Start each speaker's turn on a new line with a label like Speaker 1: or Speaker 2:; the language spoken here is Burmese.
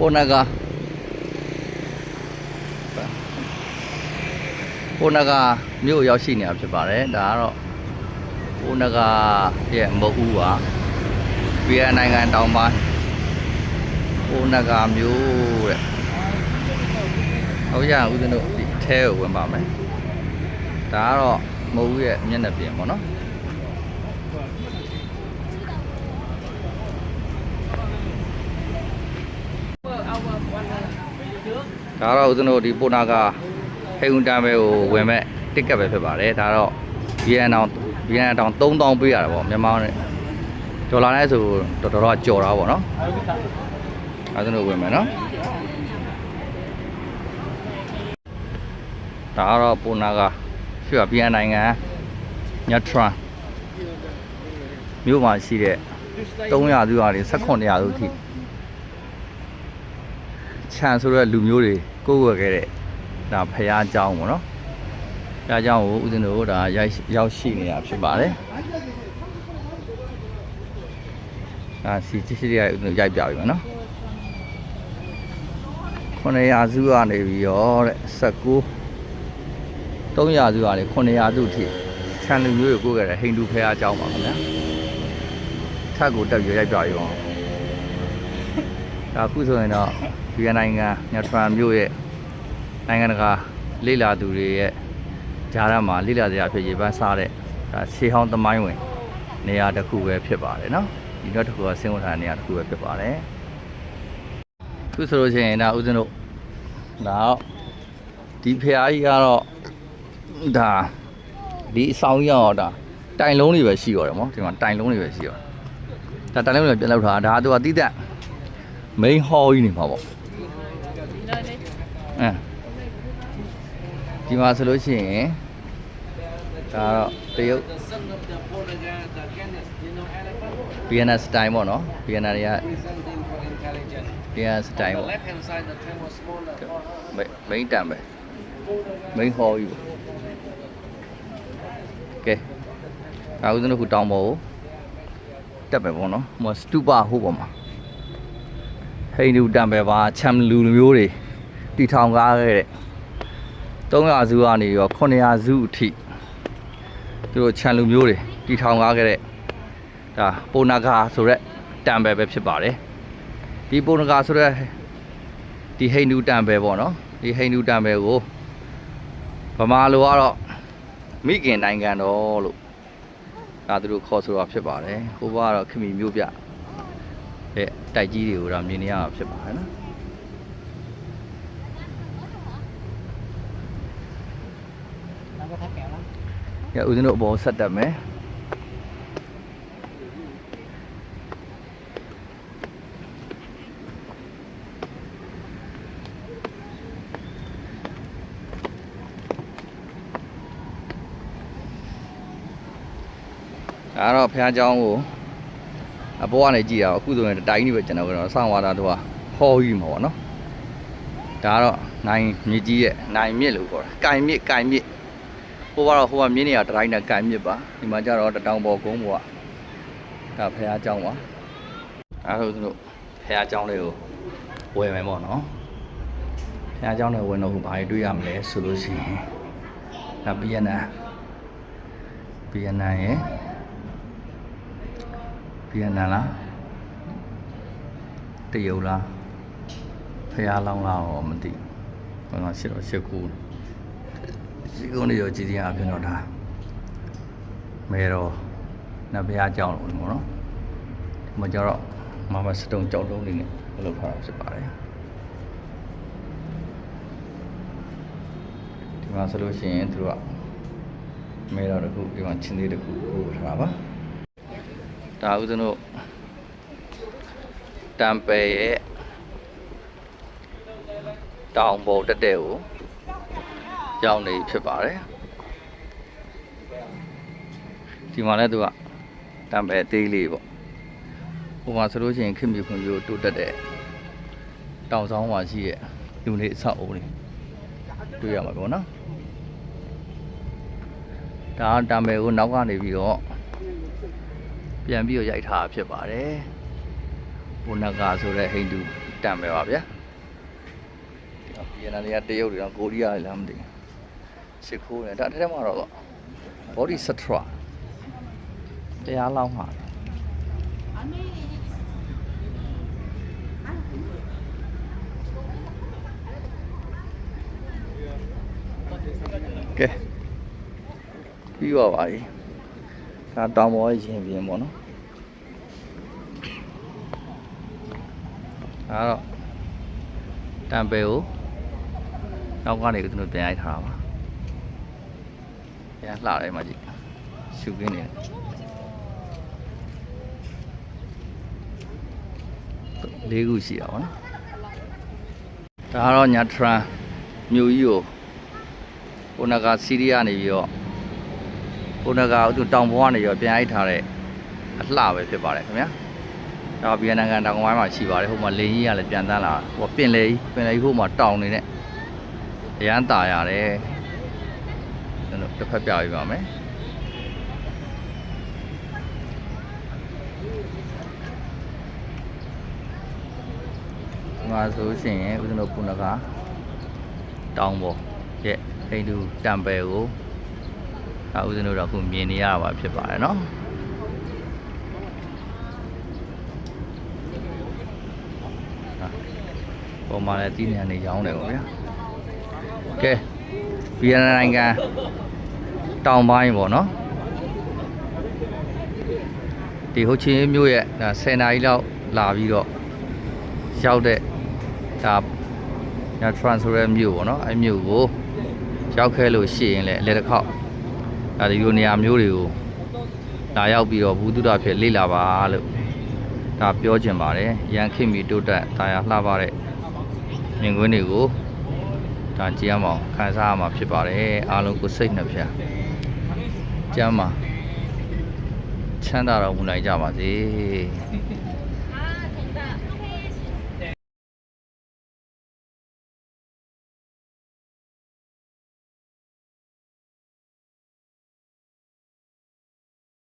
Speaker 1: အိုနာဂါအိုနာဂါမြို့ရောက်ရှိနေတာဖြစ်ပါတယ်ဒါကတော့အိုနာဂါရဲ့မဟုတ်ဘူးပါဗီယက်နမ်နိုင်ငံတောင်ပိုင်းအိုနာဂါမြို့တဲ့ဟုတ်ရအောင်ဦးဇင်းတို့ဒီအထဲကိုဝင်ပါမယ်ဒါကတော့မဟုတ်ဘူးရဲ့မျက်နှာပြင်ပေါ့နော် ဒါတော့ဦးဇင်းတို့ဒီပိုနာကဟိန်တန်ပဲကိုဝင်မဲ့တစ်ကတ်ပဲဖြစ်ပါတယ်ဒါတော့ VN တောင် VN တောင်3000ပေးရတာပေါ့မြန်မာနဲ့ဒေါ်လာနဲ့ဆိုတော်တော်ကြော်တာပေါ့နော်အဲဒါတို့ဝင်မယ်နော်ဒါကတော့ပိုနာကရှိရ VN နိုင်ငံညထရန်မြို့မှာရှိတဲ့300သူကနေ1800သူအထိ ခြံဆိုတဲ့လူမျိုးတွေကိုယ်ွယ်ခဲ့တဲ့ဒါဖះเจ้าပေါ့နော်ဖះเจ้าကိုဦးဇင်းတို့ဒါရိုက်ရောက်ရှိနေတာဖြစ်ပါတယ်ဒါစီချစ်ချစ်ရဦးဇင်းတို့ရိုက်ပြပြီမယ်နော်900စုကနေပြီးတော့တဲ့19 300စုကနေ900စုအထိခြံလူမျိုးကိုကိုယ်ခဲ့တဲ့ဟိန္ဒူဖះเจ้าပါခင်ဗျာထပ်ကိုတက်ပြီးရိုက်ပြပြီပေါ့ဒါအခုဆိုရင်တော့ ဗီ ယက်နိုင်ငံညထရန်မြို့ရဲ့နိုင်ငံတကာလေ့လာသူတွေရဲ့ဂျာရမှာလေ့လာစရာအဖြစ်ရေပန်းစားတဲ့ဒါရှေးဟောင်းသမိုင်းဝင် နေရာတစ်ခုပဲဖြစ်ပါတယ်နော်ဒီတော့တစ်ခုကဆင်းဝင်ထားတဲ့နေရာတစ်ခုပဲဖြစ်ပါတယ်ခုဆိုလို့ရှိရင်ဒါဦးဇင်းတို့ဒါတော့ဒီဖျားကြီးကတော့ဒါဒီအဆောင်ကြီးကတော့ဒါတိုင်လုံးတွေပဲရှိရတယ်မောဒီမှာတိုင်လုံးတွေပဲရှိရတယ်ဒါတိုင်လုံးတွေပြန်လောက်ထားတာဒါသူကတိတက် main hall ကြီးနေမှာပေါ့ အဲဒီမှာဆိုလို့ရှိရင်ဒါတော့တရုတ်
Speaker 2: The son of the Ponaga, the Canis, you know elephant?
Speaker 1: Vienna style ပေါ့နော် Vienna တွေက
Speaker 2: Something for intelligence.
Speaker 1: Vienna
Speaker 2: On
Speaker 1: style
Speaker 2: the
Speaker 1: ပေါ့
Speaker 2: left hand side, the tent was smaller. for-
Speaker 1: main တန်ပဲ main hall ကြီးပေါ့ကဲဒါဦးဇင်းတို့ခုတောင်းပေါ်ကိုတက်ပဲပေါ့နော်ဟိုစတူပါဟိုပေါ်မှာဟိန္ဒူတန်ပဲပါချမ်လူလူမျိုးတွေ တီထောင်ကားခဲ့တဲ့300စုကနေရော900စုအထိသူတို့ချမ်လူမျိုးတွေတီထောင်ကားခဲ့တဲ့ဒါပိုနာဂါဆိုရက်တန်ပဲပဲဖြစ်ပါတယ်ဒီပိုနာဂါဆိုရက်ဒီဟိန္ဒူတန်ပဲပေါ့နော်ဒီဟိန္ဒူတန်ပဲကိုဗမာလိုကတော့မိခင်နိုင်ငံတော်လို့ဒါသူတို့ခေါ်ဆိုတာဖြစ်ပါတယ်ဟိုဘကတော့ခမီမျိုးပြတဲ့တိုက်ကြီးတွေကိုတော့မြင်နေရမှာဖြစ်ပါတယ်နော်
Speaker 2: Nó có thắt kẹo lắm.
Speaker 1: ရဦးဇင်းတို့အပေါ်ဆက်တက်မယ်ဒါတော့ဖះเจ้าကိုအပေါ်ကနေကြည့်ရအောင်အခုဆိုရင်တိုင်းနေပဲကျွန်တော်ကတော့စောင့်သွားတာသူကဟောကြီးမှာပေါ့နော်ဒါကတော့နိုင်မြစ်ကြီးရဲ့နိုင်မြစ်လို့ခေါ်တာကင်မြစ်ကင်မြစ် ဟိုကတော့ဟိုကမြင်းနေရတိုင်းနဲ့ကန်မြစ်ပါဒီမှာကျတော့တတောင်ပေါ်ကုန်းပေါ်ကဒါဖះเจ้าပါအဲဒါဆိုတို့ဖះเจ้าလေးကိုဝယ်မယ်ပေါ့နော်ဖះเจ้าလေးဝင်တော့ဟိုဘာတွေတွေ့ရမလဲဆိုလို့ရှိရင်ဒါဗီယက်နမ်ဗီယက်နမ်ရဲ့ဗီယက်နမ်လားတရုတ်လားဖះလောင်းလားတော့မသိဘူးဟိုတော့ရှစ်တော့ရှစ်ခု စီကုန်းတွေရောကြည်စင်အပြင်တော့ဒါမဲတော့နတ်ဘုရားကြောင်းလို့ပေါ့နော်ဒီမှာကျတော့မမစတုံကြောက်တုံးလေးနဲ့လုပ်ထားတာဖြစ်ပါတယ်ဒီမှာဆိုလို့ရှိရင်သူတို့ကမဲတော့တစ်ခုဒီမှာချင်းသေးတစ်ခုပို့ထားတာပါဒါဥစဉ်တို့တမ်ပယ်ရဲ့တောင်ပေါ်တက်တဲ့ကို ရောက်နေဖြစ်ပါတယ်ဒီမှာလည်းသူကတံပဲသေးလေးပေါ့ဟိုမှာဆိုလို့ရှိရင်ခင်ဗျခွန်ကြီးတိုးတက်တဲ့တောင်ဆောင်မှာရှိရဲ့လူနေအဆောက်အဦတွေတွေ့ရမှာပေါ့နော်ဒါတံပဲကိုနောက်ကနေပြီးတော့ပြန်ပြီးတော့ရိုက်ထားတာဖြစ်ပါတယ်ဘုနဂါဆိုတဲ့ဟိန္ဒူတံပဲပါဗျာဗီယက်နမ်တွေကတရုတ်တွေတော့ကိုရီးယားတွေလားမသိဘူး ရှစ်ခိုးတယ်ဒါတစ်ထက်မှာတော့ body sutra တရားလောက်မှာကဲပြီးပါပါပြီဒါတောင်ပေါ်ရင်ပြင်ပေါ့နော်ဒါတော့တံပယ်ကိုနောက်ကနေကျွန်တော်ပြန်ရိုက်ထားတာပါ ပြန်လှတယ်မှာကြည့်ရှုခင်းနေတယ်လေးခုရှိတာပေါ့နော်ဒါကတော့ညာထရန်မြို့ကြီးကိုဟိုနကစီးရီးယားနေပြီးတော့ဟိုနကသူတောင်ပေါ်ကနေရောပြန်ရိုက်ထားတဲ့အလှပဲဖြစ်ပါတယ်ခင်ဗျာဒါဗီယက်နမ်ကန်တောင်ဝိုင်းမှာရှိပါတယ်ဟိုမှာလေကြီးကလည်းပြန်တန်းလာတာဟိုပင်လေကြီးပင်လေကြီးဟိုမှာတောင်နေတဲ့အရန်ตาရတယ် ကျွန်တော်တစ်ဖက်ပြပြပါမယ်ဒီမှာဆိုရှင်ဦးဇင်းတို့ခုနကတောင်ပေါ်ရဲ့ဟိန္ဒူတံပယ်ကိုဒါဦးဇင်းတို့တော့အခုမြင်နေရတာပါဖြစ်ပါတယ်နော်ဟာပေါ်မှာလည်းတီးနေနေရောင်းတယ်ပေါ့ဗျာကဲ ဗီယက်နမ်နိုင်ငံတောင်ပိုင်းပေါ့နော်ဒီဟိုချင်းမြို့ရဲ့ဒါ10နာရီလောက်လာပြီးတော့ရောက်တဲ့ဒါညာထရန်ဆိုရဲမြို့ပေါ့နော်အဲ့မြို့ကိုရောက်ခဲ့လို့ရှိရင်လည်းအလဲတစ်ခေါက်ဒါဒီလိုနေရာမျိုးတွေကိုလာရောက်ပြီးတော့ဘူးတုဒ္ဒဖြစ်လေ့လာပါလို့ဒါပြောချင်ပါတယ်ရန်ခင်မီတိုးတက်ဒါရလှပတဲ့မြင်ကွင်းတွေကို ဒါကြည့်ရမအောင်ခန်းစားရမှာဖြစ်ပါတယ်အားလုံးကိုစိတ်နှပြကျမ်းမှာချမ်းသာတော်မူနိုင်ကြပါစေ